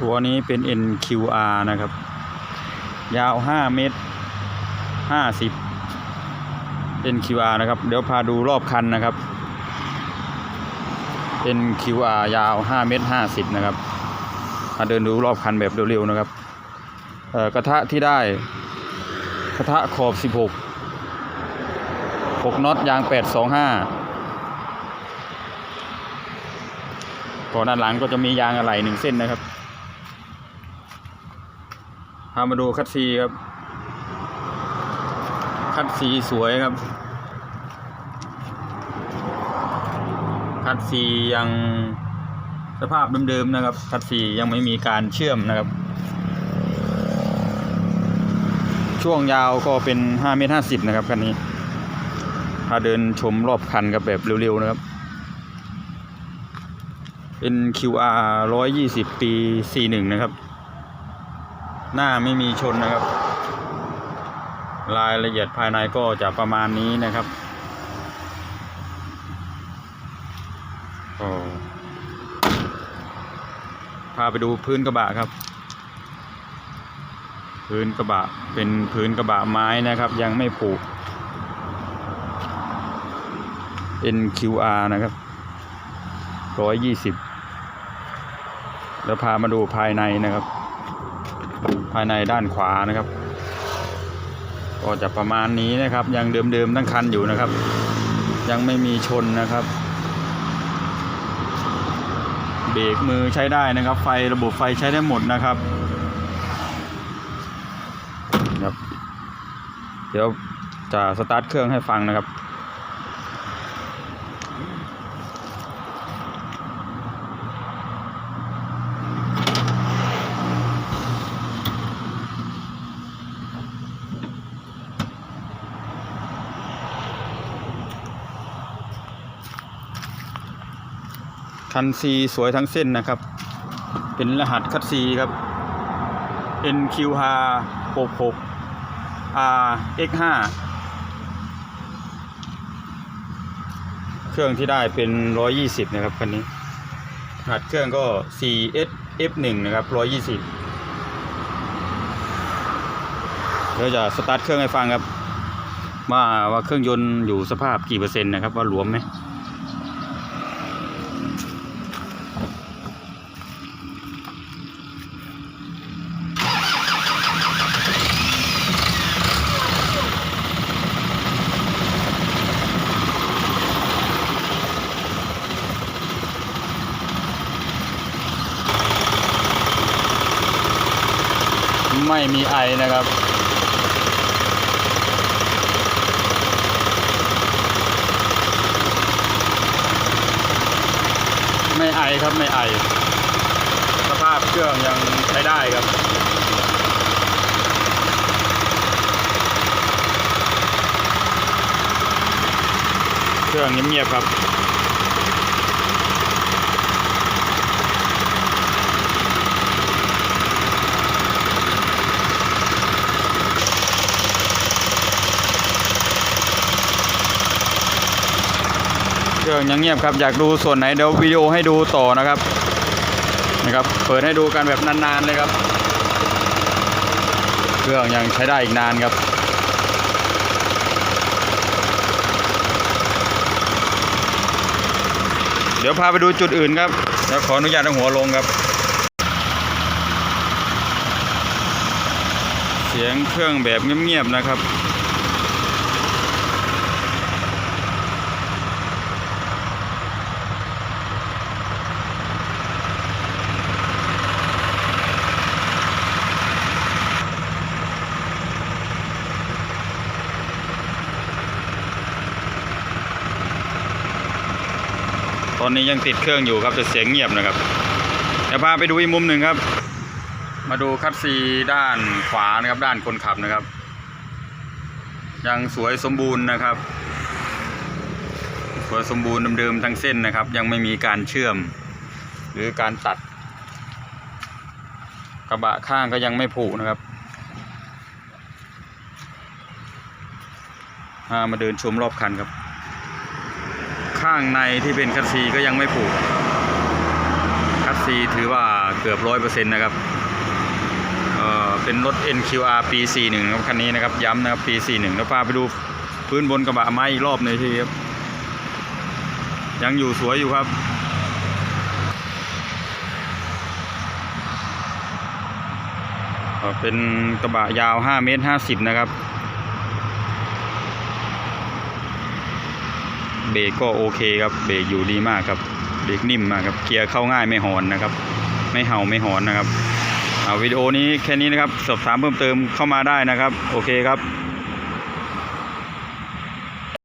ตัวนี้เป็น NQR นะครับ ยาว 5 เมตร 50 NQR นะครับ เดี๋ยวพาดูรอบคันนะครับ NQR ยาว 5 เมตร 50 นะครับมาเดินดูรอบคันแบบเร็วๆนะครับกระทะที่ได้กระทะขอบ 16 6น็อตยาง 825ก่อนด้านหลังก็จะมียางอะไหล่หนึ่งเส้นนะครับามาดูคัดซีครับ คัดซีสวยครับ คัดซียังสภาพเดิมๆนะครับ คัดซียังไม่มีการเชื่อมนะครับ ช่วงยาวก็เป็น5เมตร50นะครับคันนี้พาเดินชมรอบคันกับแบบเร็วๆนะครับ NQR 120 ปี 41 นะครับ หน้าไม่มีชนนะครับ รายละเอียดภายในก็จะประมาณนี้นะครับก็พาไปดูพื้นกระบะครับ พื้นกระบะเป็นพื้นกระบะไม้นะครับ ยังไม่ผูก NQR นะครับ120แล้วพามาดูภายในนะครับ ภายในด้านขวานะครับ ก็จะประมาณนี้นะครับ ยังเดิมๆทั้งคันอยู่นะครับ ยังไม่มีชนนะครับ เบรกมือใช้ได้นะครับ ไฟระบบไฟใช้ได้หมดนะครับครับเดี๋ยวจะสตาร์ทเครื่องให้ฟังนะครับ คันซีสวยทั้งเส้นนะครับ เป็นรหัสคัดซีครับ NQR 66 RX5 เครื่องที่ได้เป็น 120 นะครับคันนี้รหัสเครื่องก็ 4S F1 นะครับ 120 เดี๋ยวจะสตาร์ทเครื่องให้ฟังครับ ว่าว่าเครื่องยนต์อยู่สภาพกี่เปอร์เซ็นต์นะครับ ว่าหลวมไหม ไม่มีไอนะครับ ไม่ไอครับไม่ไอ สภาพเครื่องยังใช้ได้ครับเครื่องเงียบๆครับ เครื่องยังเงียบครับอยากดูส่วนไหนเดี๋ยววิดีโอให้ดูต่อนะครับนะครับ เปิดให้ดูกันแบบนานๆเลยครับ เครื่องยังใช้ได้อีกนานครับเดี๋ยวพาไปดูจุดอื่นครับเดี๋ยวขออนุญาตเอาหัวลงครับ เสียงเครื่องแบบเงียบๆนะครับ ตอนนี้ยังติดเครื่องอยู่ครับแต่เสียงเงียบนะครับเดี๋ยวพาไปดูอีกมุมหนึ่งครับ มาดูคัดซีด้านขวานะครับ ด้านคนขับนะครับ ยังสวยสมบูรณ์นะครับ สวยสมบูรณ์เดิมๆทั้งเส้นนะครับ ยังไม่มีการเชื่อม หรือการตัด กระบะข้างก็ยังไม่ผุนะครับพามาเดินชมรอบคันครับ ข้างในที่เป็นคัสซีก็ยังไม่ผูก คัสซีถือว่าเกือบร้อยเปอร์เซ็นต์นะครับเออเป็นรถ NQR ปี 41ครับคันนี้นะครับย้ำนะครับปี 41แล้วพาไปดูพื้นบนกระบะไม้อีกรอบหนึ่งทีครับ ยังอยู่สวยอยู่ครับเอ่อเป็นกระบะยาว 5 เมตร 50 นะครับ เบ รกก็โอเคครับเบรกอยู่ดีมากครับเบรกนิ่มมากครับเกียร์เข้าง่ายไม่หอนนะครับ ไม่เห่าไม่หอนนะครับอ่าวิดีโอนี้แค่นี้นะครับสอบถามเพิ่มเติมเข้ามาได้นะครับ โอเคครับ